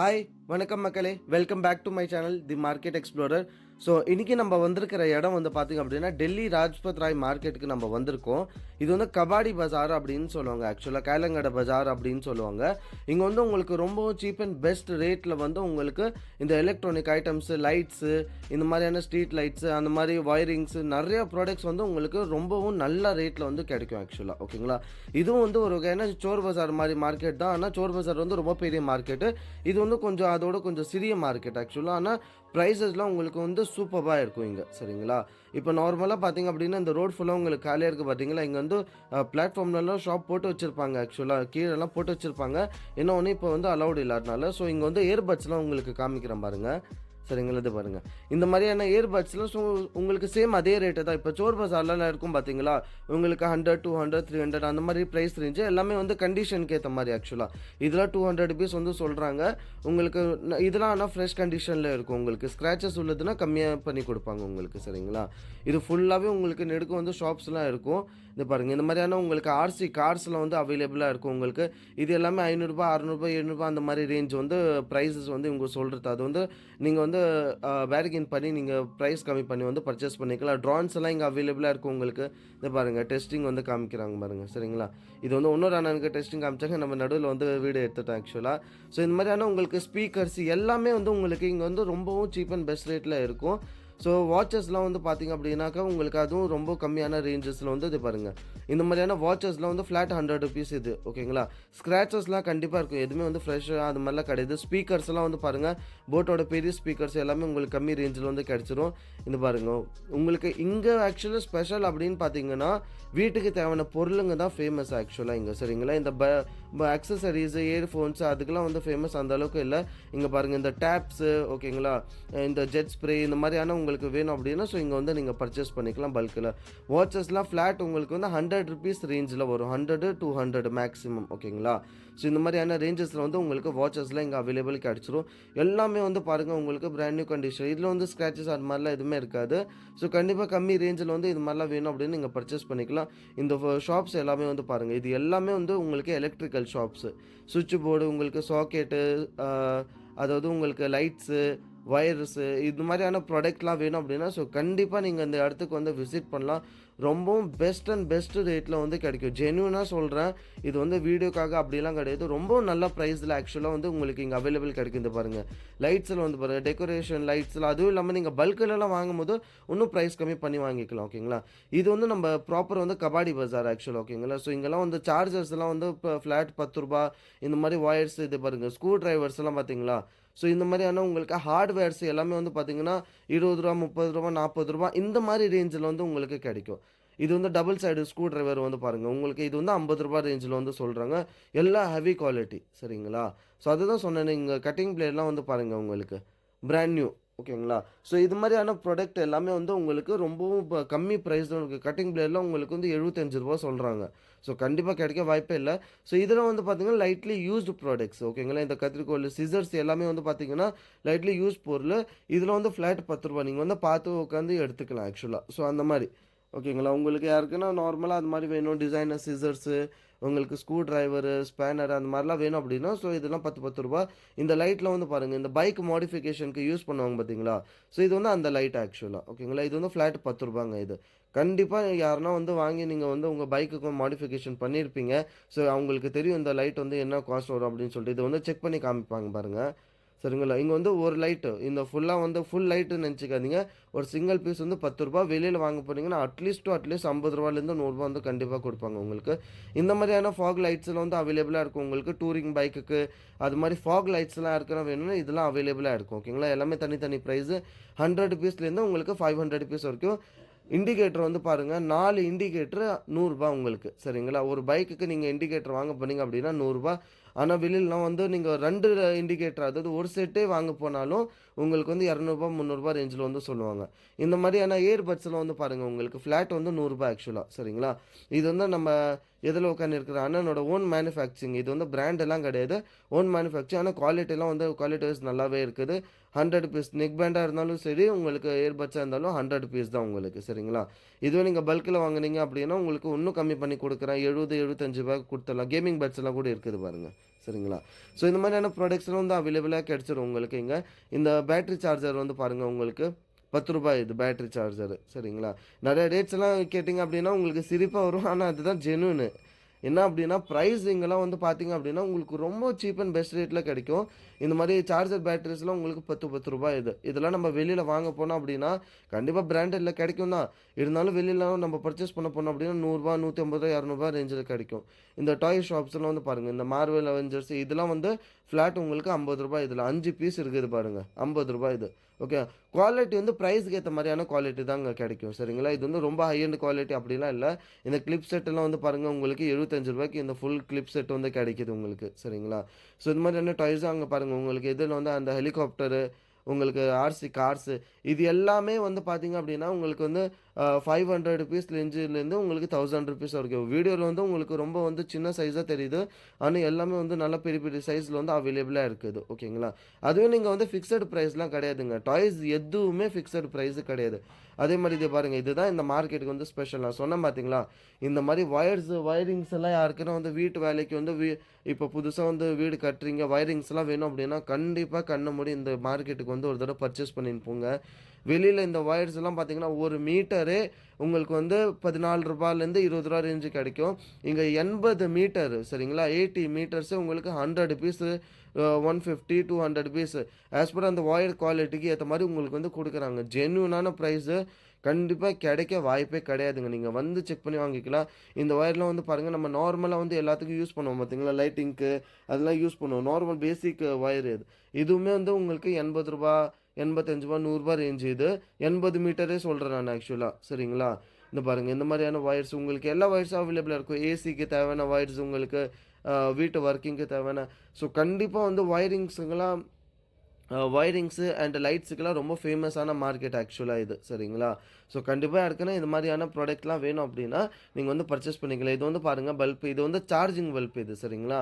Bye. வணக்கம் மக்களே welcome back to my channel the market explorer so இன்றைக்கி நம்ம வந்திருக்கிற இடம் வந்து பார்த்திங்க அப்படின்னா டெல்லி ராஜ்பத் ராய் மார்க்கெட்டுக்கு நம்ம வந்திருக்கோம். இது வந்து கபாடி பஜார் அப்படின்னு சொல்லுவாங்க. ஆக்சுவலாக கேலங்கடை பஜார் அப்படின்னு சொல்லுவாங்க. இங்கே வந்து உங்களுக்கு ரொம்பவும் சீப் அண்ட் பெஸ்ட் ரேட்டில் வந்து உங்களுக்கு இந்த எலக்ட்ரானிக் ஐட்டம்ஸு லைட்ஸு இந்த மாதிரியான ஸ்ட்ரீட் லைட்ஸு அந்த மாதிரி ஒயரிங்ஸு நிறைய ப்ராடக்ட்ஸ் வந்து உங்களுக்கு ரொம்பவும் நல்ல ரேட்டில் வந்து கிடைக்கும் ஆக்சுவலாக ஓகேங்களா இதுவும் வந்து ஒரு வகையான சோர் பஜார் மாதிரி மார்க்கெட் தான். ஆனால் சோர் பஜார் வந்து ரொம்ப பெரிய மார்க்கெட்டு இது வந்து கொஞ்சம் அதோட கொஞ்சம் சிறிய மார்க்கெட் ஆக்சுவலாக ஆனால் ப்ரைஸஸ்லாம் உங்களுக்கு வந்து சூப்பராக இருக்கும் இங்கே. சரிங்களா? இப்போ நார்மலாக பார்த்தீங்க அப்படின்னா இந்த ரோட் ஃபுல்லாக உங்களுக்கு காலியாக இருக்குது பார்த்தீங்களா இங்கே வந்து பிளாட்ஃபார்ம்லலாம் ஷாப் போட்டு வச்சுருப்பாங்க ஆக்சுவலாக கீழெல்லாம் போட்டு வச்சுருப்பாங்க. என்ன ஒன்று இப்போ வந்து அலௌடு இல்லாதனால ஸோ இங்கே வந்து இயர்பட்ஸ்லாம் உங்களுக்கு காமிக்கிறேன் பாருங்கள் சரிங்களா? இது பாருங்கள் இந்த மாதிரியான இயர்பட்ஸ்லாம் ஸோ உங்களுக்கு சேம் அதே ரேட்டு தான். இப்போ சோர் பசார்லாம் இருக்கும் பார்த்தீங்களா உங்களுக்கு hundred two hundred three hundred அந்த மாதிரி ப்ரைஸ் ரேஞ்சு எல்லாமே வந்து கண்டிஷனுக்கு ஏற்ற மாதிரி ஆக்சுவலாக இதெல்லாம் டூ ஹண்ட்ரட் ருபீஸ் வந்து சொல்கிறாங்க உங்களுக்கு இதெல்லாம் ஆனால் ஃப்ரெஷ் கண்டிஷனில் இருக்கும் உங்களுக்கு. ஸ்க்ராச்சஸ் உள்ளதுன்னா கம்மியாக பண்ணி கொடுப்பாங்க உங்களுக்கு சரிங்களா? இது ஃபுல்லாகவே உங்களுக்கு நெடுக்க வந்து ஷாப்ஸ்லாம் இருக்கும். இது பாருங்கள் இந்த மாதிரியான உங்களுக்கு ஆர்சி கார்ஸ்லாம் வந்து அவைலபிளாக இருக்கும் உங்களுக்கு. இது எல்லாமே ஐநூறுரூபா அறநூறுபா எழுநூறுபா அந்த மாதிரி ரேஞ்ச் வந்து ப்ரைஸஸ் வந்து இவங்க சொல்கிறது அது வந்து நீங்கள் வந்து பேரிகின் பண்ணி நீங்கள் ப்ரைஸ் கம்மி பண்ணி வந்து பர்ச்சேஸ் பண்ணிக்கலாம். ட்ரான்ஸ் எல்லாம் இங்கே அவைலபிளாக இருக்கும் உங்களுக்கு. இது பாருங்கள் டெஸ்டிங் வந்து காமிக்கிறாங்க பாருங்கள் சரிங்களா? இது வந்து இன்னொரு அண்ணனுக்கு டெஸ்டிங் காமிச்சாங்க. நம்ம நடுவில் வந்து வீடியோ எடுத்துட்டோம் ஆக்சுவலாக ஸோ இந்த மாதிரியான உங்களுக்கு ஸ்பீக்கர்ஸ் எல்லாமே வந்து உங்களுக்கு இங்கே வந்து ரொம்பவும் சீப் அண்ட் பெஸ்ட் ரேட்டில் இருக்கும். ஸோ வாட்சஸ்லாம் வந்து பார்த்தீங்க அப்படின்னாக்கா உங்களுக்கு அதுவும் ரொம்ப கம்மியான ரேஞ்சஸில் வந்து இது பாருங்கள் இந்த மாதிரியான வாட்சஸ்லாம் வந்து ஃப்ளாட் ஹண்ட்ரட் ருபீஸ் இது ஓகேங்களா ஸ்க்ராச்சஸ்லாம் கண்டிப்பாக இருக்கும். எதுவுமே வந்து ஃப்ரெஷ்ஷாக அது மாதிரிலாம் கிடையாது. ஸ்பீக்கர்ஸ்லாம் வந்து பாருங்கள் போட்டோட பெரிய ஸ்பீக்கர்ஸ் எல்லாமே உங்களுக்கு கம்மி ரேஞ்சில் வந்து கிடச்சிரும். இந்த பாருங்கள் உங்களுக்கு இங்கே ஆக்சுவலாக ஸ்பெஷல் அப்படின்னு பார்த்தீங்கன்னா வீட்டுக்கு தேவையான பொருளுங்க தான் ஃபேமஸ் ஆக்சுவலாக இங்கே சரிங்களா? இந்த ப அக்சசரிஸ் இயர்ஃபோன்ஸ் அதுக்கெலாம் வந்து ஃபேமஸ் அந்த அளவுக்கு இல்லை. இங்கே பாருங்கள் இந்த டேப்ஸு ஓகேங்களா இந்த ஜெட் ஸ்ப்ரே இந்த மாதிரியான உங்களுக்கு உங்களுக்கு வேணும் அப்படின்னா ஸோ இங்கே வந்து நீங்கள் பர்ச்சேஸ் பண்ணிக்கலாம் பல்கில் வாட்சஸ்லாம் ஃப்ளாட் உங்களுக்கு வந்து ஹண்ட்ரட் ருபீஸ் ரேஞ்சில் வரும். ஹண்ட்ரடு டூ ஹண்ட்ரட் மேக்ஸிமம் ஓகேங்களா ஸோ இந்த மாதிரியான ரேஞ்சஸில் வந்து உங்களுக்கு வாட்சஸ்லாம் இங்கே அவைலபிள் கிடச்சிரும் எல்லாமே வந்து பாருங்கள் உங்களுக்கு பிராண்ட் நியூ கண்டிஷன் இதில் வந்து ஸ்க்ராச்சஸ் அது மாதிரிலாம் எதுவுமே இருக்காது. ஸோ கண்டிப்பாக கம்மி ரேஞ்சில் வந்து இது மாதிரிலாம் வேணும் அப்படின்னு நீங்கள் பர்ச்சேஸ் பண்ணிக்கலாம். இந்த ஷாப்ஸ் எல்லாமே வந்து பாருங்கள் இது எல்லாமே வந்து உங்களுக்கு எலக்ட்ரிக்கல் ஷாப்ஸு சுவிட்ச் போர்டு உங்களுக்கு சாக்கெட்டு அதாவது உங்களுக்கு லைட்ஸு வைரஸு இது மாதிரியான ப்ராடக்ட்லாம் வேணும் அப்படின்னா ஸோ கண்டிப்பாக நீங்கள் இந்த இடத்துக்கு வந்து விசிட் பண்ணலாம். ரொம்பவும் பெஸ்ட் அண்ட் பெஸ்ட் ரேட்டில் வந்து கிடைக்கும். ஜென்யூனாக சொல்கிறேன் இது வந்து வீடியோக்காக அப்படிலாம் கிடையாது. ரொம்ப நல்ல ப்ரைஸில் ஆக்சுவலாக வந்து உங்களுக்கு இங்கே அவைலபிள் கிடைக்குது பாருங்கள் லைட்ஸில் வந்து பாருங்கள் டெக்கரேஷன் லைட்ஸில் அதுவும் இல்லாமல் நீங்கள் பல்கிலலாம் வாங்கும்போது இன்னும் ப்ரைஸ் கம்மி பண்ணி வாங்கிக்கலாம் ஓகேங்களா இது வந்து நம்ம ப்ராப்பர் வந்து கபாடி பஜார் ஆக்சுவலாக ஓகேங்களா ஸோ இங்கெல்லாம் வந்து சார்ஜர்ஸ்லாம் வந்து இப்போ ஃப்ளாட் பத்து ரூபா இந்த மாதிரி ஒயர்ஸ் இது பாருங்கள் ஸ்க்ரூ ட்ரைவர்ஸ்லாம் எல்லாம் பார்த்தீங்களா ஸோ இந்த மாதிரியான உங்களுக்கு ஹார்ட்வேர்ஸ் எல்லாமே வந்து பார்த்தீங்கன்னா இருபது ரூபா முப்பது ரூபா நாற்பது ரூபா இந்த மாதிரி ரேஞ்சில் வந்து உங்களுக்கு கிடைக்கும். இது வந்து டபுள் சைடு ஸ்க்ரூ டிரைவர் வந்து பாருங்கள் உங்களுக்கு இது வந்து ஐம்பது ரூபா ரேஞ்சில் வந்து சொல்கிறாங்க எல்லாம் ஹெவி குவாலிட்டி சரிங்களா? ஸோ அதுதான் சொன்னேன் இங்கே கட்டிங் பிளேட்லாம் வந்து பாருங்கள் உங்களுக்கு. பிராண்ட் நியூ ஓகேங்களா? ஸோ இது மாதிரியான ப்ராடக்ட் எல்லாமே வந்து உங்களுக்கு ரொம்பவும் இப்போ கம்மி ப்ரைஸில் இருக்குது கட்டிங் பிளேடில் உங்களுக்கு வந்து எழுபத்தஞ்சு ரூபா சொல்கிறாங்க ஸோ கண்டிப்பாக கிடைக்க வாய்ப்பே இல்லை. ஸோ இதில் வந்து பார்த்தீங்கன்னா லைட்லி யூஸ்டு ப்ராடக்ட்ஸ் ஓகேங்களா? இந்த கத்திரிக்கோல் சிசர்ஸ் எல்லாமே வந்து பார்த்தீங்கன்னா லைட்லி யூஸ் பொருள். இதில் வந்து ஃப்ளாட் பத்து ரூபா நீங்கள் வந்து பார்த்து உட்காந்து எடுத்துக்கலாம் ஆக்சுவலாக ஸோ அந்த மாதிரி. ஓகேங்களா? உங்களுக்கு யாருக்குன்னா நார்மலாக அது மாதிரி வேணும். டிசைனர் சிசர்ஸு உங்களுக்கு ஸ்க்ரூ ட்ரைவரு ஸ்பேனர் அந்த மாதிரிலாம் வேணும் அப்படின்னா ஸோ இதெல்லாம் பத்து பத்து ரூபா இந்த லைட்டில் வந்து பாருங்கள் இந்த பைக் மாடிஃபிகேஷனுக்கு யூஸ் பண்ணுவாங்க பார்த்தீங்களா ஸோ இது வந்து அந்த லைட் ஆக்சுவலாக ஓகேங்களா? இது வந்து ஃப்ளாட் பத்து ரூபாங்க இது. கண்டிப்பாக யாருன்னா வந்து வாங்கி நீங்கள் வந்து உங்கள் பைக்குக்கு மாடிஃபிகேஷன் பண்ணியிருப்பீங்க ஸோ அவங்களுக்கு தெரியும் இந்த லைட் வந்து என்ன காஸ்ட் வரும் அப்படின்னு சொல்லிட்டு. இதை வந்து செக் பண்ணி காமிப்பாங்க பாருங்கள் சரிங்களா? இங்கே வந்து ஒரு லைட்டு இந்த ஃபுல்லாக வந்து ஃபுல் லைட்டுன்னு நினச்சிக்காதீங்க. ஒரு சிங்கிள் பீஸ் வந்து பத்து ரூபா வெளியில் வாங்க போனீங்கன்னா அட்லீஸ்ட் டு அட்லீஸ்ட் ஐம்பது ரூபாலேருந்து நூறுரூவா வந்து கண்டிப்பாக கொடுப்பாங்க உங்களுக்கு. இந்த மாதிரியான ஃபாக் லைட்ஸ்லாம் வந்து அவைலபிளாக இருக்கும் உங்களுக்கு. டூரிங் பைக்குக்கு அது மாதிரி ஃபாக் லைட்ஸ்லாம் இருக்கிற வேணும்னா இதெல்லாம் அவைலபிளாக இருக்கும். ஓகேங்களா எல்லாமே தனித்தனி ப்ரைஸு ஹண்ட்ரட் ருபீஸ்லேருந்து உங்களுக்கு ஃபைவ் ஹண்ட்ரட் பீஸ் வரைக்கும் இண்டிகேட்டர் வந்து பாருங்கள் நாலு இண்டிகேட்டர் நூறுரூபா உங்களுக்கு. சரிங்களா? ஒரு பைக்குக்கு நீங்கள் இண்டிகேட்டர் வாங்க போனீங்க அப்படின்னா நூறுரூபா ஆனால் வெளியிலலாம் வந்து நீங்கள் ரெண்டு இண்டிகேட்டர் அதாவது ஒரு செட்டே வாங்க போனாலும் உங்களுக்கு வந்து இரநூறுபா முந்நூறுபா ரேஞ்சில் வந்து சொல்லுவாங்க. இந்த மாதிரியான இயர்பட்ஸில் வந்து பாருங்கள் உங்களுக்கு ஃப்ளாட் வந்து நூறுரூபா ஆக்சுவலாக சரிங்களா? இது வந்து நம்ம எதில் உட்காந்துருக்கிற அண்ணனோட ஓன் மேனுஃபேக்சரிங் இது வந்து பிராண்டெல்லாம் கிடையாது. ஓன் மேனுஃபேக்சரிங் ஆனால் குவாலிட்டிலாம் வந்து குவாலிட்டி வைஸ் நல்லாவே இருக்குது. ஹண்ட்ரட் பீஸ் நெக் பேண்டாக இருந்தாலும் சரி உங்களுக்கு இயர்பட்ஸாக இருந்தாலும் ஹண்ட்ரட் பீஸ் தான் உங்களுக்கு சரிங்களா? இதுவே நீங்கள் பல்கில் வாங்குனீங்க அப்படின்னா உங்களுக்கு இன்னும் கம்மி பண்ணி கொடுக்குறேன். எழுபது எழுபத்தஞ்சு ரூபாய் கொடுத்துடலாம். கேமிங் பட்ஸ் எல்லாம் கூட இருக்குது பாருங்கள் சரிங்களா? ஸோ இந்த மாதிரியான ப்ராடக்ட்ஸ்லாம் வந்து அவைலபிளாக கிடச்சிடும் உங்களுக்கு இங்கே. இந்த பேட்ரி சார்ஜர் வந்து பாருங்கள் உங்களுக்கு பத்து ரூபாய் இது பேட்ரி சார்ஜரு சரிங்களா? நிறைய ரேட்ஸ் எல்லாம் கேட்டிங்க அப்படின்னா உங்களுக்கு சிரிப்பாக வரும். ஆனால் அதுதான் ஜெனுன்னு என்ன அப்படின்னா ப்ரைஸ் இங்கெல்லாம் வந்து பார்த்தீங்க அப்படின்னா உங்களுக்கு ரொம்ப சீப் அண்ட் பெஸ்ட் ரேட்டில் கிடைக்கும். இந்த மாதிரி சார்ஜர் பேட்டரிஸ்லாம் உங்களுக்கு பத்து பத்து ரூபாய் இது. இதெல்லாம் நம்ம வெளியில் வாங்க போனோம் அப்படின்னா கண்டிப்பாக பிராண்டடில் கிடைக்கும் தான் இருந்தாலும் வெளியில் நம்ம பர்ச்சேஸ் பண்ண போனோம் அப்படின்னா நூறுரூவா நூற்றி ஐம்பது ரூபா இரநூறுபா ரேஞ்சில் கிடைக்கும். இந்த டாய் ஷாப்ஸ்லாம் வந்து பாருங்கள் இந்த மார்வல் அவெஞ்சர்ஸ் இதெல்லாம் வந்து ஃப்ளாட் உங்களுக்கு ஐம்பது ரூபாய் இதில். அஞ்சு பீஸ் இருக்குது பாருங்கள் ஐம்பது ரூபாய் இது. ஓகே குவாலிட்டி வந்து ப்ரைஸ்க்கு ஏற்ற மாதிரியான குவாலிட்டி தாங்க கிடைக்கும் சரிங்களா? இது வந்து ரொம்ப ஹையண்ட் குவாலிட்டி அப்படிலாம் இல்லை. இந்த கிளிப் செட்டெல்லாம் வந்து பாருங்கள் உங்களுக்கு எழுபத்தஞ்சு ரூபாய்க்கு இந்த ஃபுல் கிளிப் செட் வந்து கிடைக்குது உங்களுக்கு சரிங்களா? ஸோ இந்த மாதிரியான டாய்ஸும் அங்கே பாருங்கள் உங்களுக்கு எதில் வந்து அந்த ஹெலிகாப்டரு உங்களுக்கு ஆர்சி கார்ஸு இது எல்லாமே வந்து பார்த்தீங்க அப்படின்னா உங்களுக்கு வந்து ஃபைவ் ஹண்ட்ரட் ருபீஸ் ரேஞ்சிலேருந்து உங்களுக்கு தௌசண்ட் ருபீஸ் வரைக்கும். வீடியோவில் வந்து உங்களுக்கு ரொம்ப வந்து சின்ன சைஸாக தெரியுது. ஆனால் எல்லாமே வந்து நல்ல பெரிய பெரிய சைஸில் வந்து அவைலபிளாக இருக்குது. ஓகேங்களா அதுவே நீங்கள் வந்து ஃபிக்ஸட் ப்ரைஸ்லாம் கிடையாதுங்க. டாய்ஸ் எதுவுமே ஃபிக்ஸட் ப்ரைஸு கிடையாது. அதே மாதிரி இது பாருங்கள் இதுதான் இந்த மார்க்கெட்டுக்கு வந்து ஸ்பெஷல் நான் சொன்னேன் பார்த்தீங்களா இந்த மாதிரி ஒயர்ஸ் ஒயரிங்ஸ் எல்லாம் யாருக்குன்னா வந்து வீட்டு வேலைக்கு வந்து வீ இப்போ புதுசாக வந்து வீடு கட்டுறீங்க ஒயரிங்ஸ்லாம் வேணும் அப்படின்னா கண்டிப்பாக கண்ண மூடி இந்த மார்க்கெட்டுக்கு வந்து ஒரு தடவை பர்ச்சேஸ் பண்ணின்னு போங்க. வெளியில் இந்த ஒயர்ஸ் எல்லாம் பார்த்தீங்கன்னா ஒரு மீட்டரு உங்களுக்கு வந்து பதினாலு ரூபாயிலேருந்து இருபது ரூபா ரேஞ்சு கிடைக்கும். இங்கே எண்பது மீட்டர் சரிங்களா? எயிட்டி மீட்டர்ஸு உங்களுக்கு hundred piece one fifty two hundred piece as per அந்த ஒயர் குவாலிட்டிக்கு ஏற்ற மாதிரி உங்களுக்கு வந்து கொடுக்குறாங்க. ஜென்யூனான ப்ரைஸு கண்டிப்பாக கிடைக்க வாய்ப்பே கிடையாதுங்க. நீங்கள் வந்து செக் பண்ணி வாங்கிக்கலாம். இந்த ஒயர்லாம் வந்து பாருங்கள் நம்ம நார்மலாக வந்து எல்லாத்துக்கும் யூஸ் பண்ணுவோம் பார்த்தீங்களா லைட்டிங்க்கு அதெல்லாம் யூஸ் பண்ணுவோம். நார்மல் பேசிக் ஒயர் இது. இதுவுமே வந்து உங்களுக்கு எண்பது ரூபா எண்பத்தஞ்சு ரூபா நூறுரூபா ரேஞ்சு இது. எண்பது மீட்டரே சொல்கிறேன் நான் ஆக்சுவலாக சரிங்களா? இந்த பாருங்கள் இந்த மாதிரியான ஒயர்ஸ் உங்களுக்கு எல்லா ஒயர்ஸும் அவைலபிளாக இருக்கும். ஏசிக்கு தேவையான ஒயர்ஸ் உங்களுக்கு வீட்டு ஒர்க்கிங்க்கு தேவையான. ஸோ கண்டிப்பாக வந்து ஒயரிங்ஸுங்கெல்லாம் ஒயரிங்ஸு அண்ட் லைட்ஸுக்கெல்லாம் ரொம்ப ஃபேமஸான மார்க்கெட் ஆக்சுவலாக இது சரிங்களா? ஸோ கண்டிப்பாக இருக்குன்னா இந்த மாதிரியான ப்ராடக்ட்லாம் வேணும் அப்படின்னா நீங்கள் வந்து பர்ச்சேஸ் பண்ணிக்கலாம். இது வந்து பாருங்கள் பல்ப் இது வந்து சார்ஜிங் பல்ப் இது சரிங்களா?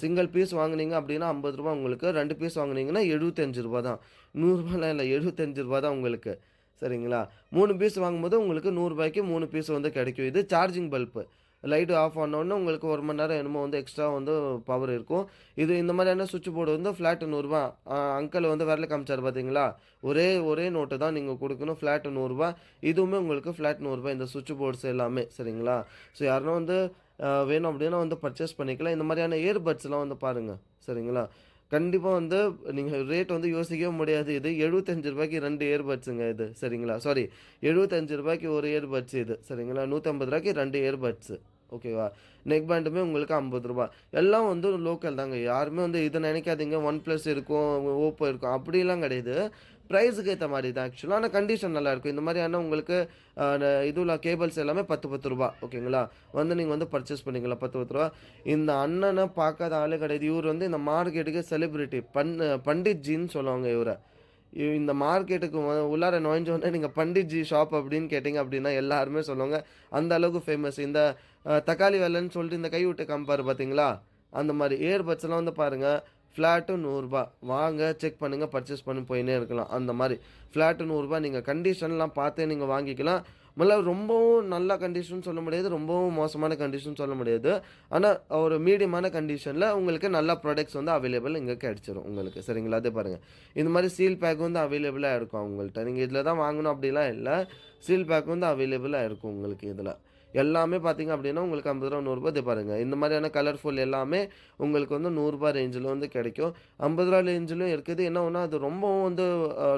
சிங்கிள் பீஸ் வாங்குனீங்க அப்படின்னா ஐம்பது ரூபா உங்களுக்கு ரெண்டு பீஸ் வாங்குனீங்கன்னா எழுபத்தஞ்சு ரூபா தான். நூறுரூபாலாம் இல்லை எழுபத்தஞ்சு ரூபா தான் உங்களுக்கு சரிங்களா? மூணு பீஸ் வாங்கும்போது உங்களுக்கு நூறுரூபாய்க்கு மூணு பீஸ் வந்து கிடைக்கும். இது சார்ஜிங் பல்ப்பு லைட்டு ஆஃப் ஆனோடனே உங்களுக்கு ஒரு மணி நேரம் என்னமோ வந்து எக்ஸ்ட்ரா வந்து பவர் இருக்கும். இது இந்த மாதிரியான சுவிட்ச் போர்டு வந்து ஃப்ளாட்டு நூறுரூவா அங்கிள் வந்து விரல காமிச்சார் பார்த்தீங்களா ஒரே ஒரே நோட்டு தான் நீங்கள் கொடுக்கணும். ஃப்ளாட்டு நூறுரூவா இதுவுமே உங்களுக்கு ஃப்ளாட் நூறுரூவா இந்த சுவிட்ச் போர்ட்ஸ் எல்லாமே. சரிங்களா? ஸோ யாருன்னா வந்து வேணும் அப்படின்னா வந்து பர்ச்சேஸ் பண்ணிக்கலாம். இந்த மாதிரியான இயர்பட்ஸ்லாம் வந்து பாருங்கள் சரிங்களா? கண்டிப்பாக வந்து நீங்கள் ரேட் வந்து யோசிக்கவே முடியாது. இது எழுபத்தஞ்சு ரூபாய்க்கு ரெண்டு இயர்பட்ஸுங்க இது. சரிங்களா? சாரி எழுபத்தஞ்சு ரூபாய்க்கு ஒரு இயர்பட்ஸ் இது. சரிங்களா? நூற்றம்பது ரூபாய்க்கு ரெண்டு இயர்பட்ஸு ஓகேவா? நெக் பேண்டுமே உங்களுக்கு ஐம்பது ரூபா எல்லாம் வந்து லோக்கல் தாங்க. யாருமே வந்து இதை நினைக்காதீங்க. ஒன் ப்ளஸ் இருக்கும் ஓப்போ இருக்கும். அப்படிலாம் கிடையாது. ப்ரைஸுக்கு ஏற்ற மாதிரி தான் ஆக்சுவலாக ஆனால் கண்டிஷன் நல்லாயிருக்கும் இந்த மாதிரியான உங்களுக்கு இதுவில் கேபிள்ஸ் எல்லாமே பத்து பத்து ரூபா ஓகேங்களா? வந்து நீங்கள் வந்து பர்ச்சேஸ் பண்ணிக்கலாம். பத்து பத்து ரூபா இந்த அண்ணனை பார்க்காத ஆளே கிடையாது. இவர் வந்து இந்த மார்க்கெட்டுக்கு செலிப்ரிட்டி பண் பண்டிட்ஜின்னு சொல்லுவாங்க இவரை. இந்த மார்க்கெட்டுக்கு உள்ளார நுழைஞ்சோடனே நீங்கள் பண்டிட்ஜி ஷாப் அப்படின்னு கேட்டிங்க அப்படின்னா எல்லாருமே சொல்லுவாங்க. அந்த அளவுக்கு ஃபேமஸ் இந்த தக்காளி வேலைன்னு சொல்லிட்டு இந்த கை விட்டு பார்த்தீங்களா அந்த மாதிரி ஏர்பட்ஸ்லாம் வந்து பாருங்கள் ஃப்ளாட்டு நூறுரூபா வாங்க செக் பண்ணுங்கள் பர்ச்சேஸ் பண்ணி போயினே இருக்கலாம். அந்த மாதிரி ஃப்ளாட்டு நூறுரூபா நீங்கள் கண்டிஷன்லாம் பார்த்தே நீங்கள் வாங்கிக்கலாம். முதல்ல ரொம்பவும் நல்ல கண்டிஷன் சொல்ல முடியாது ரொம்பவும் மோசமான கண்டிஷன் சொல்ல முடியாது. ஆனால் ஒரு மீடியமான கண்டிஷனில் உங்களுக்கு நல்ல ப்ராடக்ட்ஸ் வந்து அவைலபிள் இங்கே கிடச்சிரும் உங்களுக்கு. சரிங்களா? அதே பாருங்கள் இந்த மாதிரி சீல் பேக் வந்து அவைலபிளாக இருக்கும் அவங்கள்ட்ட. நீங்கள் இதில் தான் வாங்கணும் அப்படிலாம் இல்லை. சீல் பேக் வந்து அவைலபிளாக இருக்கும் உங்களுக்கு இதில். எல்லாமே பார்த்தீங்க அப்படின்னா உங்களுக்கு ஐம்பது ரூபா நூறுரூபா இது பாருங்கள் இந்த மாதிரியான கலர்ஃபுல் எல்லாமே உங்களுக்கு வந்து நூறுரூபா ரேஞ்சில் வந்து கிடைக்கும். ஐம்பது ரூபா ரேஞ்சிலும் இருக்குது. என்ன ஒன்றா அது ரொம்பவும் வந்து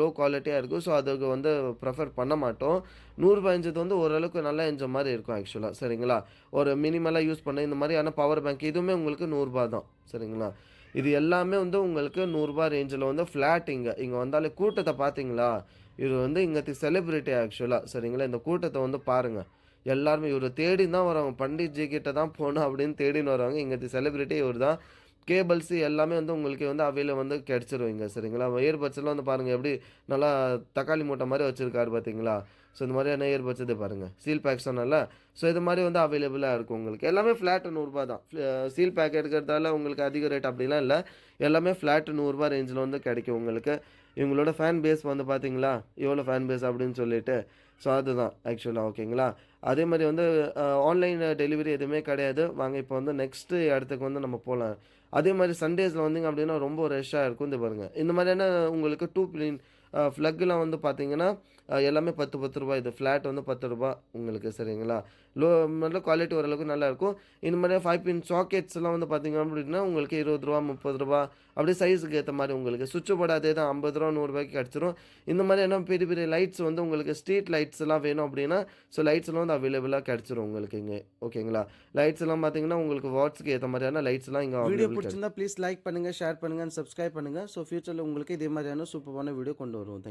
லோ குவாலிட்டியாக இருக்கும். ஸோ அதுக்கு வந்து ப்ரிஃபர் பண்ண மாட்டோம். நூறுரூபா இஞ்சது வந்து ஓரளவுக்கு நல்லா இன்ச்ச மாதிரி இருக்கும் ஆக்சுவலாக சரிங்களா? ஒரு மினிமலாக யூஸ் பண்ண இந்த மாதிரியான பவர் பேங்க் இதுவுமே உங்களுக்கு நூறுரூபா தான். சரிங்களா? இது எல்லாமே வந்து உங்களுக்கு நூறுரூபா ரேஞ்சில் வந்து ஃப்ளாட் இங்கே. இங்கே வந்தாலே கூட்டத்தை பார்த்தீங்களா? இது வந்து இங்கே செலிப்ரிட்டி ஆக்சுவலாக சரிங்களா? இந்த கூட்டத்தை வந்து பாருங்கள் எல்லாருமே இவர் தேடி தான் வராங்க பண்டிட்ஜி கிட்ட தான் போகணும் அப்படின்னு தேடின்னு வராங்க இங்கே செலிப்ரிட்டி இவர் தான். கேபிள்ஸு எல்லாமே வந்து உங்களுக்கு வந்து அவையில் வந்து கிடச்சிரும் இங்கே சரிங்களா இயர்பட்ஸ் வந்து பாருங்கள் எப்படி நல்லா தக்காளி மூட்டை மாதிரி வச்சுருக்காரு பார்த்தீங்களா ஸோ இந்த மாதிரியான இயர்பட்ஸ் இது பாருங்கள் சீல் பேக் சொன்னல ஸோ இது மாதிரி வந்து அவைலபிளாக இருக்கும் உங்களுக்கு. எல்லாமே ஃப்ளாட்டு நூறுரூபா தான். சீல் பேக் எடுக்கிறதால உங்களுக்கு அதிக ரேட் அப்படிலாம் இல்லை. எல்லாமே ஃப்ளாட்டு நூறுரூபா ரேஞ்சில் வந்து கிடைக்கும் உங்களுக்கு. இவங்களோட ஃபேன் பேஸ் வந்து பார்த்தீங்களா எவ்வளோ ஃபேன் பேஸ் அப்படின்னு சொல்லிட்டு. ஸோ அதுதான் ஆக்சுவலாக ஓகேங்களா அதே மாதிரி வந்து ஆன்லைன் டெலிவரி எதுவுமே கிடையாது. வாங்க இப்போ வந்து நெக்ஸ்ட்டு இடத்துக்கு வந்து நம்ம போகலாம் அதே மாதிரி சண்டேஸில் வந்தீங்க அப்படின்னா ரொம்ப ரஷ்ஷாக இருக்கும். இந்த பாருங்கள் இந்த மாதிரியான உங்களுக்கு டூ பிளின் ஃப்ளக்லாம் வந்து பார்த்தீங்கன்னா எல்லாமே பத்து பத்து ரூபாய். இது ஃப்ளாட் வந்து பத்து ரூபா உங்களுக்கு சரிங்களா? லோ நல்ல குவாலிட்டி ஓரளவுக்கு நல்லா இருக்கும் இந்த மாதிரி ஃபைவ் பின் சாக்கெட்ஸ் எல்லாம் வந்து பார்த்தீங்க அப்படின்னா உங்களுக்கு இருபது ரூபா முப்பது ரூபா அப்படியே சைஸுக்கு ஏற்ற மாதிரி உங்களுக்கு. சுவிட்ச் போர்டு அதே தான் ஐம்பது ரூபா நூறுரூபாய்க்கு கிடச்சிரும். இந்த மாதிரி என்ன பெரிய பெரிய லைட்ஸ் வந்து உங்களுக்கு ஸ்ட்ரீட் லைட்ஸ் எல்லாம் வேணும் அப்படின்னா ஸோ லைட்ஸ் எல்லாம் வந்து அவைலபிளாக கிடச்சிரும் உங்களுக்கு இங்கே. ஓகேங்களா லைட்ஸ் எல்லாம் பார்த்தீங்கன்னா உங்களுக்கு வாட்ஸ்க்கு ஏற்ற மாதிரியான லைட்ஸ் எல்லாம் இங்கே வீடியோ பிடிச்சிருந்தா ப்ளீஸ் லைக் பண்ணுங்கள் ஷேர் பண்ணுங்கள் சப்ஸ்கிரைப் பண்ணுங்கள் ஸோ ஃபியூச்சரில் உங்களுக்கு இதே மாதிரியான சூப்பரான வீடியோ கொண்டு வருவோம்.